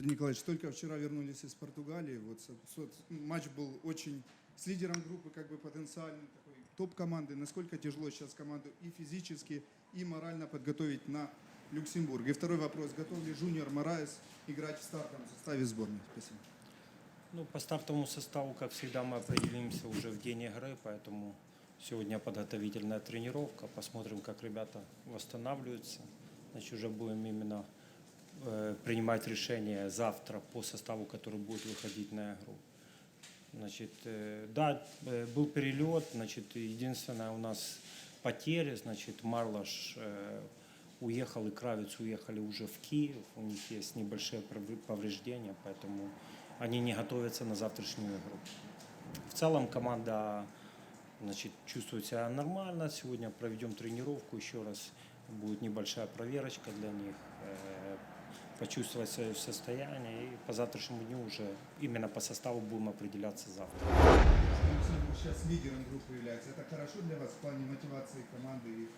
Андрей Николаевич, только вчера вернулись из Португалии. Вот матч был очень с лидером группы, как бы потенциальный такой топ команды. Насколько тяжело сейчас команду и физически, и морально подготовить на Люксембург? И второй вопрос. Готов ли Жуниор Мораес играть в стартовом составе сборной? Спасибо. Ну, по стартовому составу, как всегда, мы определимся уже в день игры, поэтому сегодня подготовительная тренировка. Посмотрим, как ребята восстанавливаются. Значит, уже будем именно принимать решение завтра по составу, который будет выходить на игру. Значит, э, да, э, был перелет, значит, единственное у нас потери, значит, Марлаш э, уехал и Кравец уехали уже в Киев, у них есть небольшие повреждения, поэтому они не готовятся на завтрашнюю игру. В целом команда значит, чувствует себя нормально, сегодня проведем тренировку, еще раз будет небольшая проверочка для них, почувствовать свое состояние и по завтрашнему дню уже именно по составу будем определяться завтра. Сейчас лидером группы является. Это хорошо для вас в плане мотивации команды и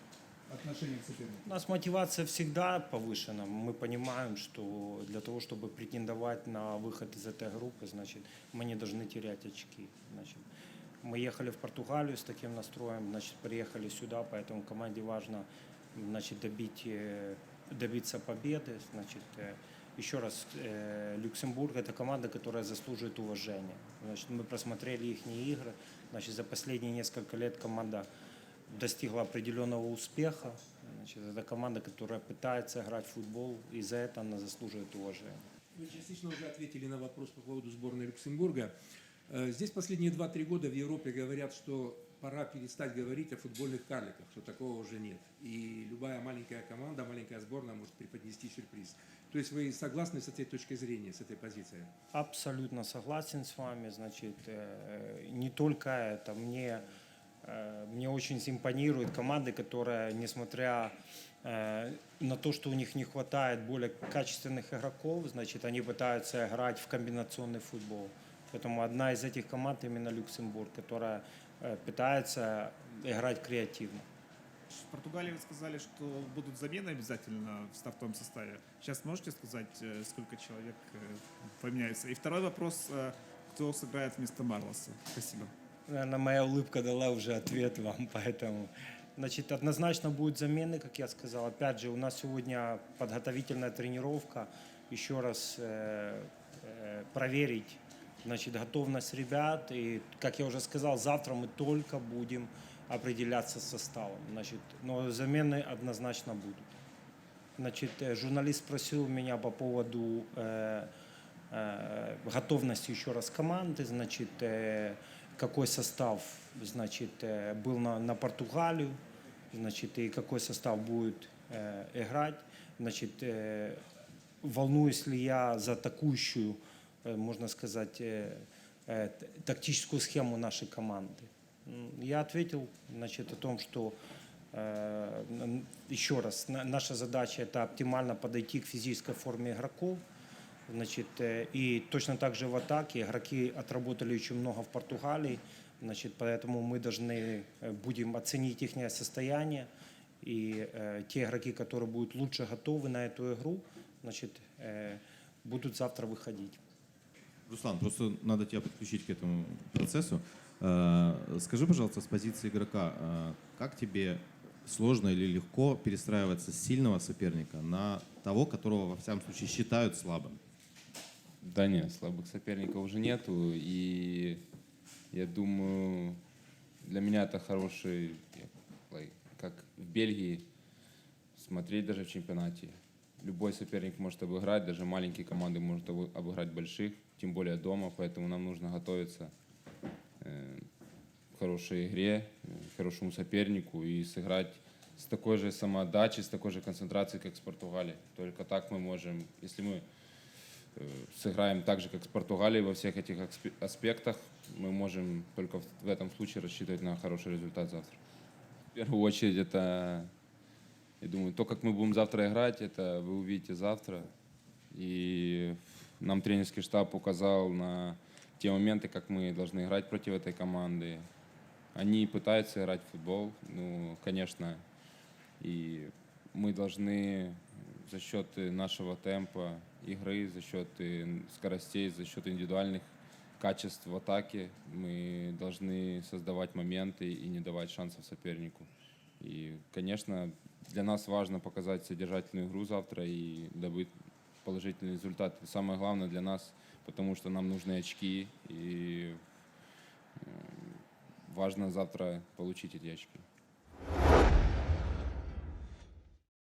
отношений к сопернику? У нас мотивация всегда повышена. Мы понимаем, что для того, чтобы претендовать на выход из этой группы, значит, мы не должны терять очки. Значит, мы ехали в Португалию с таким настроем, значит, приехали сюда, поэтому команде важно значит, добить, э, добиться победы. Значит, э, еще раз, э, Люксембург – это команда, которая заслуживает уважения. Значит, мы просмотрели их игры. Значит, за последние несколько лет команда достигла определенного успеха. Значит, это команда, которая пытается играть в футбол, и за это она заслуживает уважения. Вы частично уже ответили на вопрос по поводу сборной Люксембурга. Э, Здесь последние 2-3 года в Европе говорят, что пора перестать говорить о футбольных карликах, что такого уже нет. И любая маленькая команда, маленькая сборная может преподнести сюрприз. То есть вы согласны с этой точкой зрения, с этой позицией? Абсолютно согласен с вами. Значит, э, не только это. Мне, э, мне очень импонирует команды, которая, несмотря на то, что у них не хватает более качественных игроков, значит, они пытаются играть в комбинационный футбол. Поэтому одна из этих команд именно Люксембург, которая э, пытается играть креативно. В Португалии вы сказали, что будут замены обязательно в стартовом составе. Сейчас можете сказать, э, сколько человек э, поменяется? И второй вопрос, кто сыграет вместо Марлоса? Спасибо. Наверное, моя улыбка дала уже ответ вам, поэтому... Значит, однозначно будут замены, как я сказал. Опять же, у нас сегодня подготовительная тренировка. Еще раз э, э, проверить значит, готовность ребят. И, как я уже сказал, завтра мы только будем определяться с составом. Значит, но замены однозначно будут. Значит, э, журналист спросил меня по поводу э, э, готовности еще раз команды, значит, э, какой состав, значит, э, был на, на Португалию, значит, и какой состав будет э, играть, значит, э, волнуюсь ли я за такущую, э, можно сказать, э, э, т- тактическую схему нашей команды. М, Я ответил, значит, о том, что Э, н- Еще раз, на- наша задача это оптимально подойти к физической форме игроков. Значит, э, и точно так же в атаке игроки отработали очень много в Португалии. Значит, поэтому мы должны э, будем оценить их состояние. И э, те игроки, которые будут лучше готовы на эту игру, значит, э, будут завтра выходить. Руслан, просто надо тебя подключить к этому процессу. Э, Скажи, пожалуйста, с позиции игрока, э, как тебе сложно или легко перестраиваться с сильного соперника на того, которого, во всяком случае, считают слабым? Да нет, слабых соперников уже нету. И я думаю, для меня это хороший, как в Бельгии, смотреть даже в чемпионате. Любой соперник может обыграть, даже маленькие команды могут обы- обыграть больших, тем более дома, поэтому нам нужно готовиться э, к хорошей игре, э, к хорошему сопернику и сыграть с такой же самоотдачей, с такой же концентрацией, как с Португалией. Только так мы можем, если мы э, сыграем так же, как с Португалией во всех этих аспектах, мы можем только в этом случае рассчитывать на хороший результат завтра. В первую очередь это, я думаю, то, как мы будем завтра играть, это вы увидите завтра. И нам тренерский штаб указал на те моменты, как мы должны играть против этой команды. Они пытаются играть в футбол, ну, конечно, и мы должны за счет нашего темпа игры, за счет э, скоростей, за счет индивидуальных качеств в атаке мы должны создавать моменты и не давать шансов сопернику. И, конечно, для нас важно показать содержательную игру завтра и добыть положительный результат. Самое главное для нас, потому что нам нужны очки, и э, важно завтра получить эти очки.